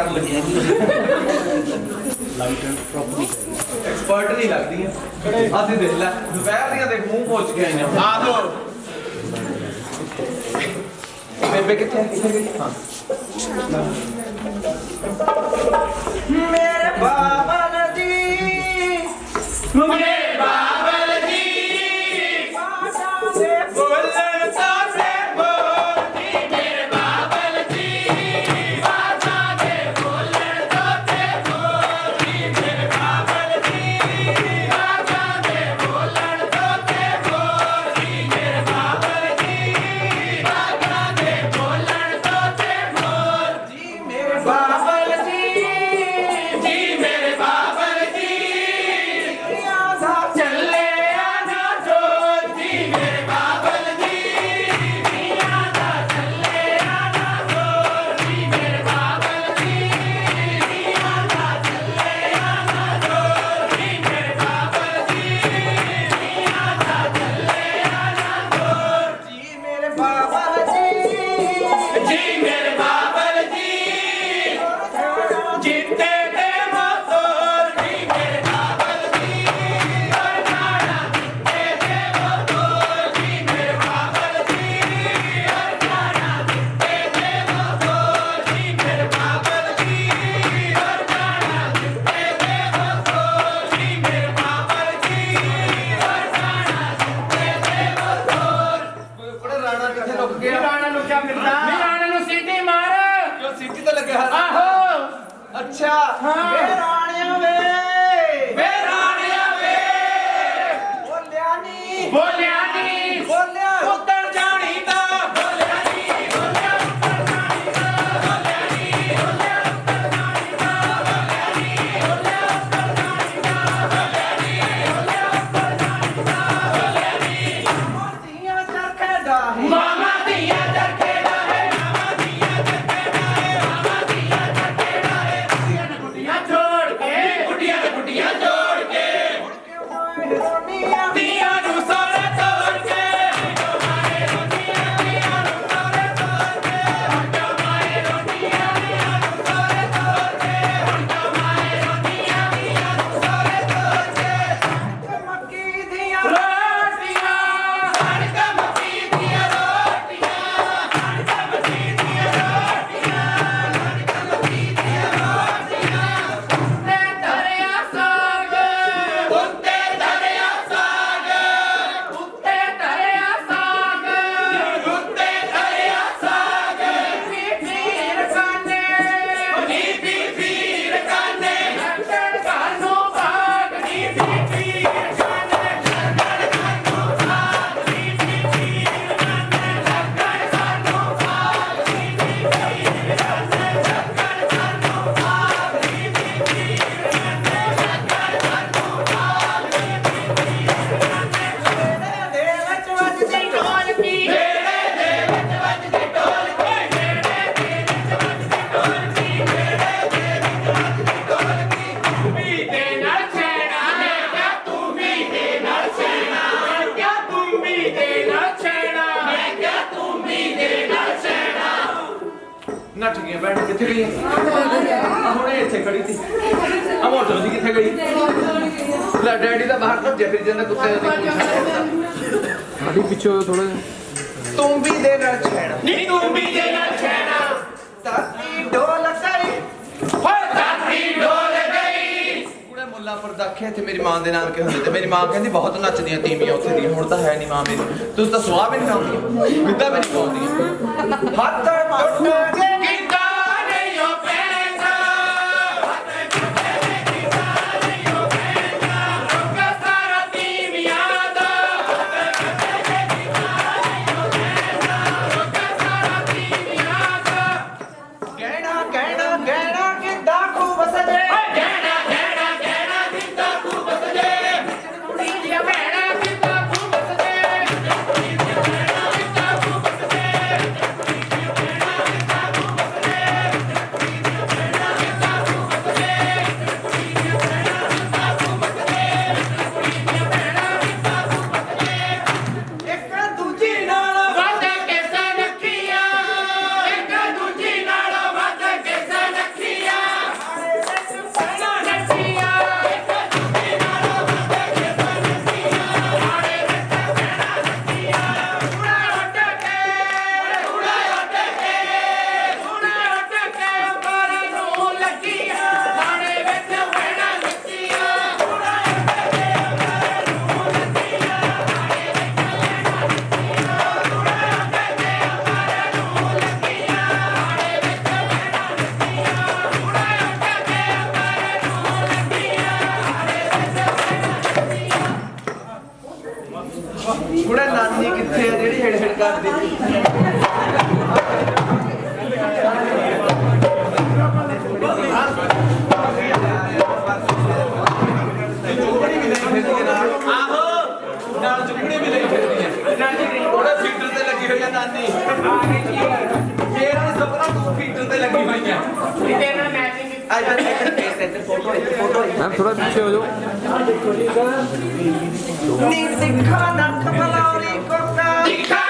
ਕਰਨ ਲੱਗਿਆ light properly expert ਨਹੀਂ ਲੱਗਦੀ ਆਹ ਤੇ ਦੇਖ ਲੈ, ਦੁਪਹਿਰ ਦੀਆਂ ਦੇਖ ਮੂੰਹ ਪੋਚ ਕੇ ਆਈਆਂ। ਆ ਦੋ ਬੇਬੇ ਕਿੱਥੇ ਕਿੱਥੇ ਗਈ ਹਾਂ। ਮੇਰੇ ਬਾਬਾ ਜੀ ਮੇਰੇ ਹਰ ਆਹੋ। ਅੱਛਾ। ਹਾਂ। ਵੇ ਰਾਣਿਆ ਵੇ। ਵੇ ਰਾਣਿਆ ਵੇ। ਬੋਲਿਆ ਨਹੀਂ ਬੋਲਿਆ Yes. ਕਿੱਥੇ ਗਈ? ਆ ਹੁਣੇ ਇੱਥੇ ਖੜੀ ਸੀ। ਆ ਮੋਟਰ ਜੀ ਕਿੱਥੇ ਗਈ? ਲੈ ਡੈਡੀ ਦਾ ਬਾਹਰ ਭੱਜਿਆ ਫਿਰ ਜਾਂਦਾ ਕੁੱਤੇ ਸਾਡੀ ਪਿੱਛੇ ਥੋੜਾ ਤੂੰ ਵੀ ਦੇ ਨਾ ਛੇੜ ਨਹੀਂ ਤੂੰ ਵੀ ਦੇ ਨਾ ਛੇੜਾ ਦਾਤੀ ਡੋਲ ਮੇਰੀ ਮਾਂ ਦੇ ਨਾਲ ਕੇ ਹੁੰਦੇ ਤੇ ਮੇਰੀ ਮਾਂ ਕਹਿੰਦੀ ਬਹੁਤ ਨੱਚਦੀਆਂ ਤੀਵੀਆਂ ਉੱਥੇ ਦੀਆਂ ਹੁਣ ਤਾਂ ਹੈ ਨਹੀਂ ਮਾਂ ਮੇਰੀ। ਤੂੰ ਤਾਂ ਸੁਆਹ ਵੀ ਨਹੀਂ ਗਾਉਂਦੀ ਗਿੱਧਾ ਵੀ ਨਹੀਂ ਗਾਉਂਦੀ ਹੱਥ ਟੁੱਟ ਗਏ मैम थोड़ा पीछे हो जाओ नहीं सिखा ना कमला और को ना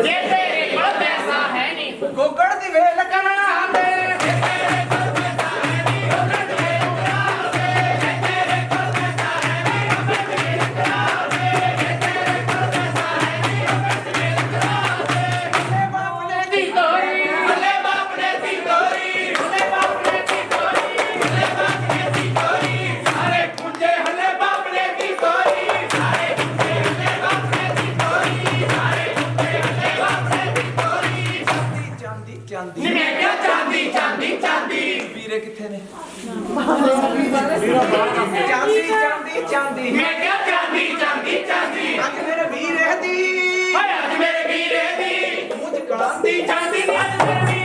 Yeah. ਚਾਂਦੀ ਮੈਂ ਕਿਹਾ ਚਾਂਦੀ ਚਾਂਦੀ ਚਾਂਦੀ ਅੱਜ ਮੇਰੇ ਵੀਰ ਦੀ ਹਾਏ ਅੱਜ ਮੇਰੇ ਵੀਰ ਰਹਿਦੀ। ਮੂੰਹ ਕਾਂਦੀ ਚਾਂਦੀ ਅੱਜ ਮੇਰੇ